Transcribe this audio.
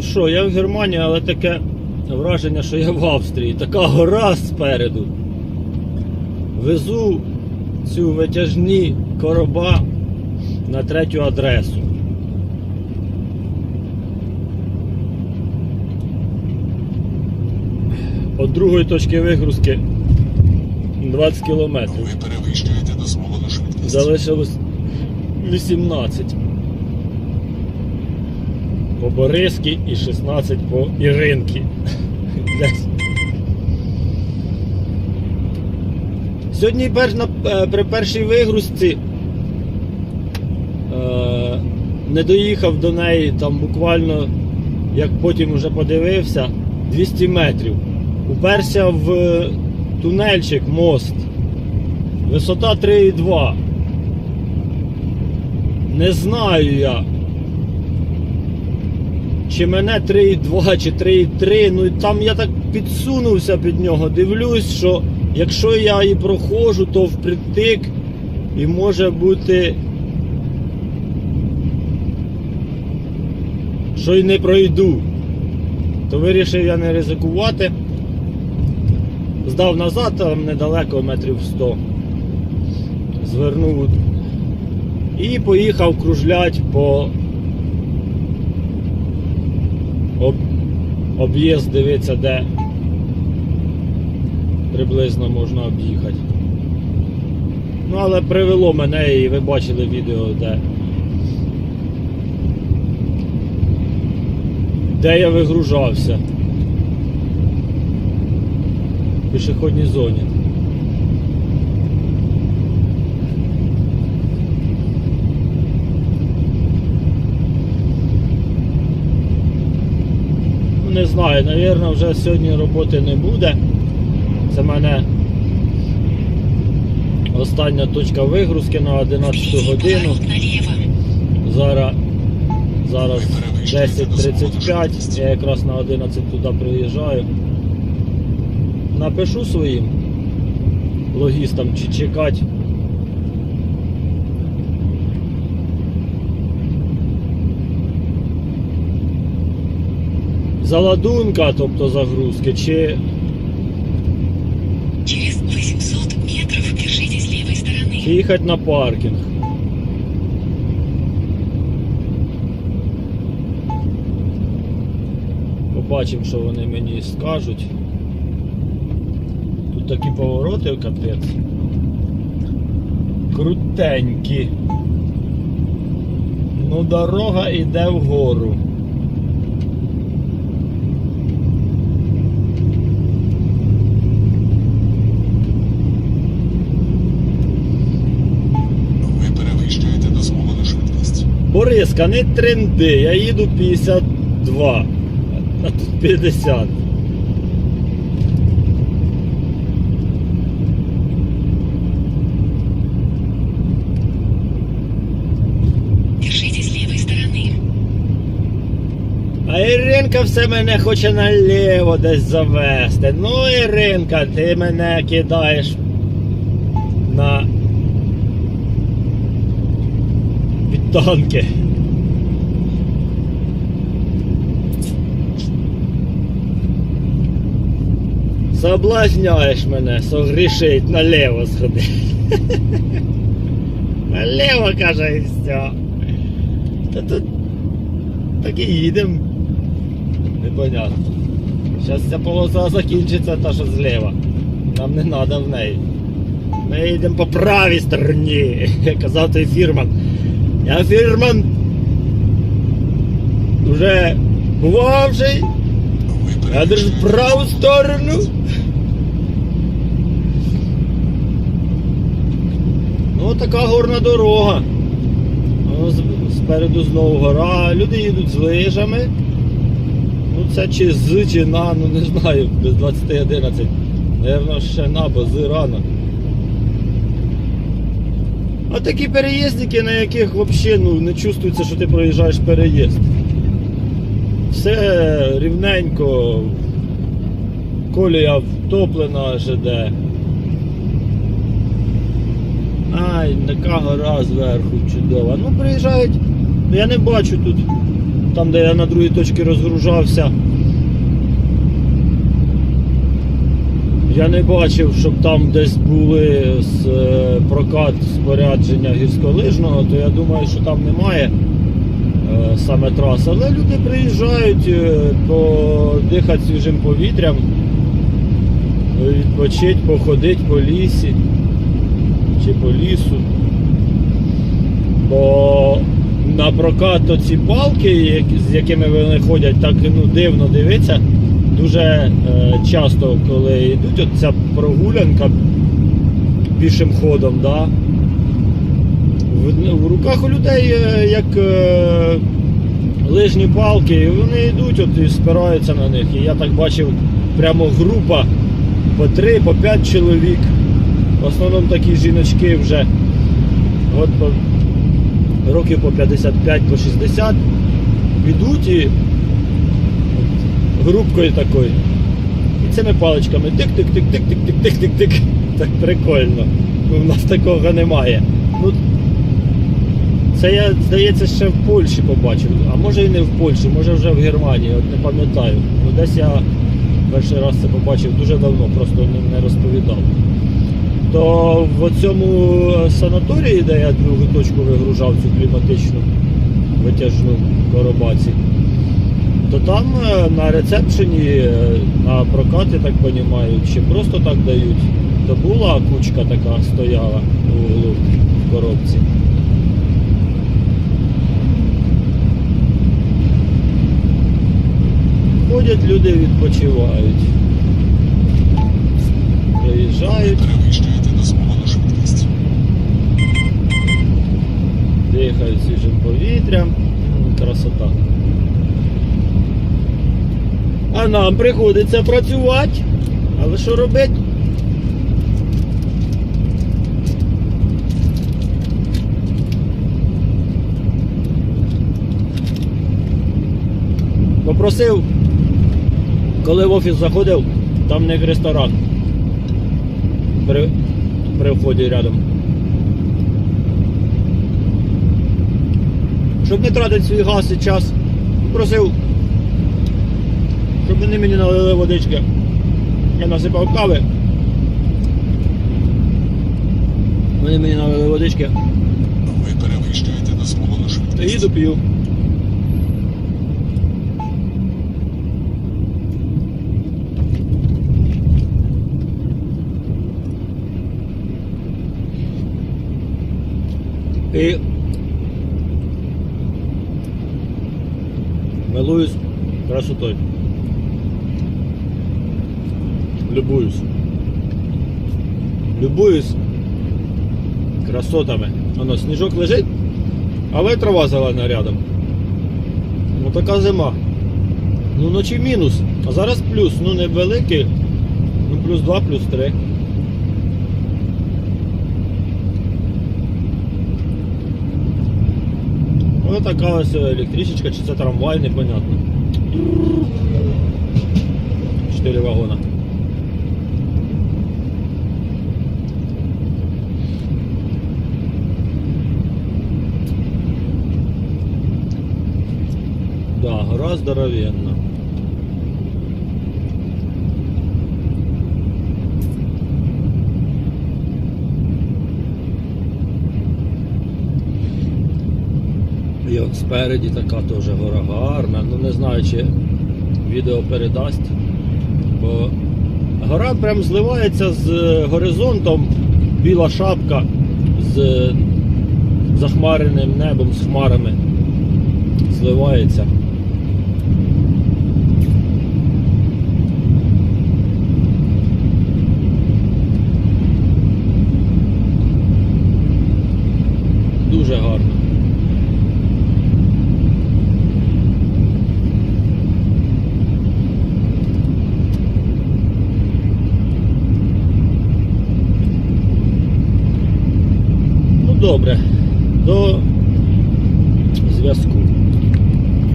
Ну що, я в Германії, але таке враження, що я в Австрії. Така гора спереду. Везу цю витяжні короба на третю адресу. От другої точки вигрузки 20 кілометрів. Ви перевищуєте дозволену швидкість. Залишилось 18. По Бориськи і 16 по Іринки. Сьогодні перш, е, при першій вигрузці е, не доїхав до неї там буквально, як потім вже подивився, 200 метрів. Уперся в тунельчик, мост. Висота 3,2. Не знаю я. Чи мене 3,2, чи 3,3. Ну і там я так підсунувся під нього. Дивлюсь, що якщо я і проходжу, то впритик і може бути. Що й не пройду. То вирішив я не ризикувати. Здав назад, там недалеко метрів 100. Звернув і поїхав кружлять по об... об'їзд, дивиться, де приблизно можна об'їхати. Ну, але привело мене і ви бачили відео, де. Де я вигружався. В пішохідній зоні. Не знаю, навірно, вже сьогодні роботи не буде. Це в мене остання точка вигрузки на 11 годину. Зараз, зараз 10.35, я якраз на 11 туди приїжджаю. Напишу своїм логістам чи чекати. Заладунка, тобто загрузки, чи Через 800 метров держитесь левой стороны. чи їхати на паркінг. Побачимо, що вони мені скажуть. Тут такі повороти капець. Крутенькі. Ну, дорога йде вгору. Ви перевищуєте дозволену швидкість. Бориска, не тренди, я їду 52, а тут 50. Держитесь левой стороны. А Іринка все мене хоче наліво десь завести. Ну, Іринка, ти мене кидаєш на під Соблазняєш мене, согрішить наліво сходи. Наліво, каже, і все. Та тут так і їдемо. Непонятно. Зараз ця полоса закінчиться, та що зліва. Нам не треба в неї. Ми їдемо по правій стороні. Казав той фірман. Я фірман. Уже бувавший. Я держу праву сторону. Така горна дорога. Ну, спереду знову гора. Люди їдуть з лижами. Ну, це чи з, чи на, ну не знаю, без 20.11. Наверно, ще на, бо з рано. А такі переїздики, на яких взагалі ну, не чувствується, що ти проїжджаєш переїзд. Все рівненько, колія втоплена ЖД. Ай, така гора зверху чудова. Ну, приїжджають, я не бачу тут там, де я на другій точці розгружався. Я не бачив, щоб там десь були з е, прокат спорядження гірськолижного, то я думаю, що там немає е, саме трас. Але люди приїжджають е, подихати свіжим повітрям, відпочити, походити по лісі чи по лісу. Бо на прокат ці палки, з якими вони ходять, так ну, дивно дивиться. Дуже е, часто, коли йдуть ця прогулянка пішим ходом, да, в, в руках у людей е, як е, лижні палки, і вони йдуть от і спираються на них. І я так бачив прямо група по 3, по 5 чоловік. В основному такі жіночки вже от по, років по 55-60 по 60 йдуть і грубкою такою. І цими паличками тик-тик-тик-тик-тик-тик-тик-тик-тик. Так прикольно. Ну, У нас такого немає. Ну, Це я, здається, ще в Польщі побачив, а може і не в Польщі, може вже в Германії, от не пам'ятаю. Ну Десь я перший раз це побачив дуже давно, просто не розповідав. То в цьому санаторії, де я другу точку вигружав цю кліматичну витяжну коробаці, то там е, на рецепшені е, на прокат, я так розумію, чи просто так дають, то була кучка така стояла у углу в коробці. Ходять люди, відпочивають. Приїжджають, перевищуєте дозволену швидкість. Дихають свіжим повітрям. Красота. А нам приходиться працювати. Але що робити? Попросив, коли в офіс заходив, там не ресторан. При, при вході рядом. Щоб не тратити свій газ і час, просив, щоб вони мені налили водички. Я насипав кави. Вони мені налили водички. Ви перевищуєте дозволену швидкість. їду п'ю. І милуюсь красотою. Любуюсь. Любуюсь красотами. Воно сніжок лежить, але трава зелена рядом. Ну така зима. Ну вночі мінус, а зараз плюс, ну не великий, ну плюс 2, плюс 3. Ось така ось електричечка, чи це трамвай, непонятно. Чотири вагона. Да, гора здоровенна. От спереді така теж гора гарна. Ну не знаю, чи відео передасть. Бо гора прям зливається з горизонтом, біла шапка з захмареним небом, з хмарами зливається. Oh.